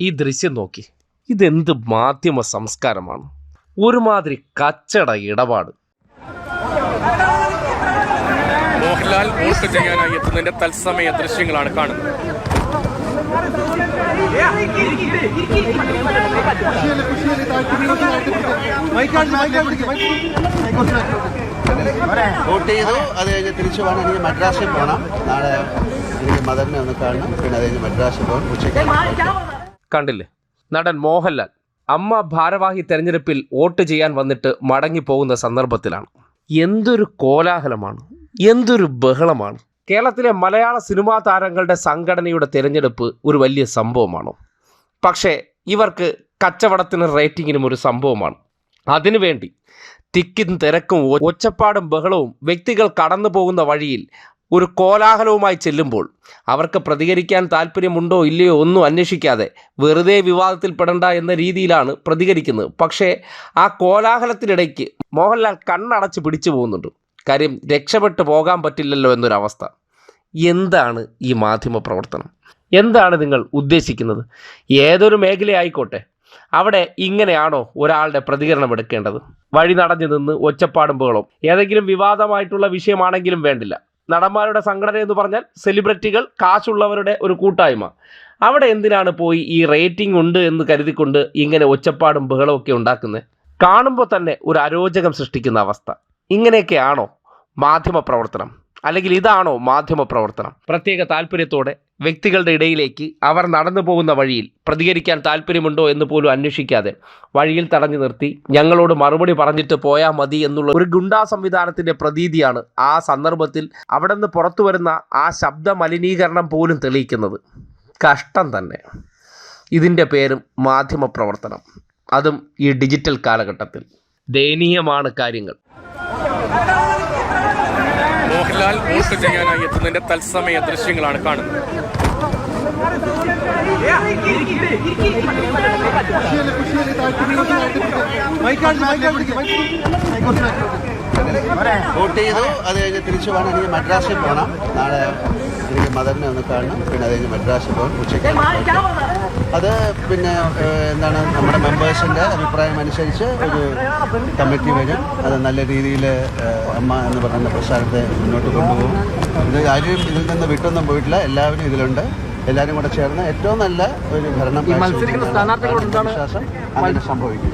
ഈ ദൃശ്യം നോക്കി. ഇതെന്ത് മാധ്യമ സംസ്കാരമാണ്? ഒരുമാതിരി കച്ചട ഇടപാട്. മോഹൻലാൽ വോട്ട് ചെയ്യാനായി എത്തുന്നതിന്റെ തത്സമയ ദൃശ്യങ്ങളാണ് കാണുന്നത്. വോട്ട് ചെയ്തു അത് കഴിഞ്ഞ് തിരിച്ചു പോകണം എനിക്ക് മദ്രാസിൽ പോകണം. നാളെ എനിക്ക് മദറിനെ ഒന്ന് കാണണം പിന്നെ അത് കഴിഞ്ഞ് മദ്രാസിൽ പോകണം. ഉച്ചയ്ക്ക്. കണ്ടില്ലേ? നടൻ മോഹൻലാൽ. അമ്മ ഭാരവാഹി തെരഞ്ഞെടുപ്പിൽ വോട്ട് ചെയ്യാൻ വന്നിട്ട് മടങ്ങി പോകുന്ന സന്ദർഭത്തിലാണ്. എന്തൊരു കോലാഹലമാണ്. എന്തൊരു ബഹളമാണ്. കേരളത്തിലെ മലയാള സിനിമാ താരങ്ങളുടെ സംഘടനയുടെ തിരഞ്ഞെടുപ്പ് ഒരു വലിയ സംഭവമാണ്. പക്ഷേ ഇവർക്ക് കച്ചവടത്തിന് റേറ്റിങ്ങിനും ഒരു സംഭവമാണ്. അതിനുവേണ്ടി തിക്കും തിരക്കും ഒച്ചപ്പാടും ബഹളവും വ്യക്തികൾ കടന്നു പോകുന്ന വഴിയിൽ ഒരു കോലാഹലവുമായി ചെല്ലുമ്പോൾ അവർക്ക് പ്രതികരിക്കാൻ താല്പര്യമുണ്ടോ ഇല്ലയോ ഒന്നും അന്വേഷിക്കാതെ വെറുതെ വിവാദത്തിൽപ്പെടണ്ട എന്ന രീതിയിലാണ് പ്രതികരിക്കുന്നത്. പക്ഷേ ആ കോലാഹലത്തിനിടയ്ക്ക് മോഹൻലാൽ കണ്ണടച്ച് പിടിച്ചു പോകുന്നുണ്ട്. കാര്യം രക്ഷപ്പെട്ടു പോകാൻ പറ്റില്ലല്ലോ എന്നൊരവസ്ഥ. എന്താണ് ഈ മാധ്യമ പ്രവർത്തനം? എന്താണ് നിങ്ങൾ ഉദ്ദേശിക്കുന്നത്? ഏതൊരു മേഖലയായിക്കോട്ടെ അവിടെ ഇങ്ങനെയാണോ ഒരാളുടെ പ്രതികരണം എടുക്കേണ്ടത്? വഴി നടഞ്ഞു നിന്ന് ഒച്ചപ്പാടുമ്പുകളോ ഏതെങ്കിലും വിവാദമായിട്ടുള്ള വിഷയമാണെങ്കിലും വേണ്ടില്ല. നടന്മാരുടെ സംഘടന എന്ന് പറഞ്ഞാൽ സെലിബ്രിറ്റികൾ കാശുള്ളവരുടെ ഒരു കൂട്ടായ്മ. അവിടെ എന്തിനാണ് പോയി ഈ റേറ്റിംഗ് ഉണ്ട് എന്ന് കരുതിക്കൊണ്ട് ഇങ്ങനെ ഒച്ചപ്പാടും ഒക്കെ ഉണ്ടാക്കുന്നത് കാണുമ്പോൾ തന്നെ ഒരു അരോചകം സൃഷ്ടിക്കുന്ന അവസ്ഥ. ഇങ്ങനെയൊക്കെയാണോ മാധ്യമ പ്രവർത്തനം? അല്ലെങ്കിൽ ഇതാണോ മാധ്യമ പ്രവർത്തനം പ്രത്യേക താല്പര്യത്തോടെ വ്യക്തികളുടെ ഇടയിലേക്ക് അവർ നടന്നു പോകുന്ന വഴിയിൽ പ്രതികരിക്കാൻ താല്പര്യമുണ്ടോ എന്ന് പോലും അന്വേഷിക്കാതെ വഴിയിൽ തടഞ്ഞു നിർത്തി ഞങ്ങളോട് മറുപടി പറഞ്ഞിട്ട് പോയാൽ മതി എന്നുള്ള ഒരു ഗുണ്ടാ സംവിധാനത്തിന്റെ പ്രതീതിയാണ് ആ സന്ദർഭത്തിൽ അവിടെ നിന്ന് പുറത്തു വരുന്ന ആ ശബ്ദ മലിനീകരണം പോലും തെളിയിക്കുന്നത്. കഷ്ടം തന്നെ. ഇതിന്റെ പേരും മാധ്യമ പ്രവർത്തനം അതും ഈ ഡിജിറ്റൽ കാലഘട്ടത്തിൽ. ദയനീയമാണ് കാര്യങ്ങൾ. മോഹൻലാൽ വോട്ട് ചെയ്യാനായി എത്തുന്നതിന്റെ തത്സമയ ദൃശ്യങ്ങളാണ് കാണുന്നത്. വോട്ട് ചെയ്തു. അത് കഴിഞ്ഞ് തിരിച്ചു പോകണം എനിക്ക് മദ്രാസിൽ പോകണം. നാളെ എനിക്ക് മദറിനെ ഒന്ന് കാണണം. പിന്നെ അത് കഴിഞ്ഞ് മദ്രാസിൽ പോകണം. ഉച്ചയ്ക്ക് അത് പിന്നെ എന്താണ് നമ്മുടെ മെമ്പേഴ്സിന്റെ അഭിപ്രായം അനുസരിച്ച് ഒരു കമ്മിറ്റി വരും. അത് നല്ല രീതിയിൽ അമ്മ എന്ന് പറയുന്ന പ്രസ്ഥാനത്തെ മുന്നോട്ട് കൊണ്ടുപോകും. ഇത് ആരും ഇതിൽ നിന്ന് വിട്ടൊന്നും പോയിട്ടില്ല. എല്ലാവരും ഇതിലുണ്ട്. എല്ലാവരും കൂടെ ചേർന്ന് ഏറ്റവും നല്ല ഒരു ഭരണം വിശ്വാസം അങ്ങനെ സംഭവിക്കും.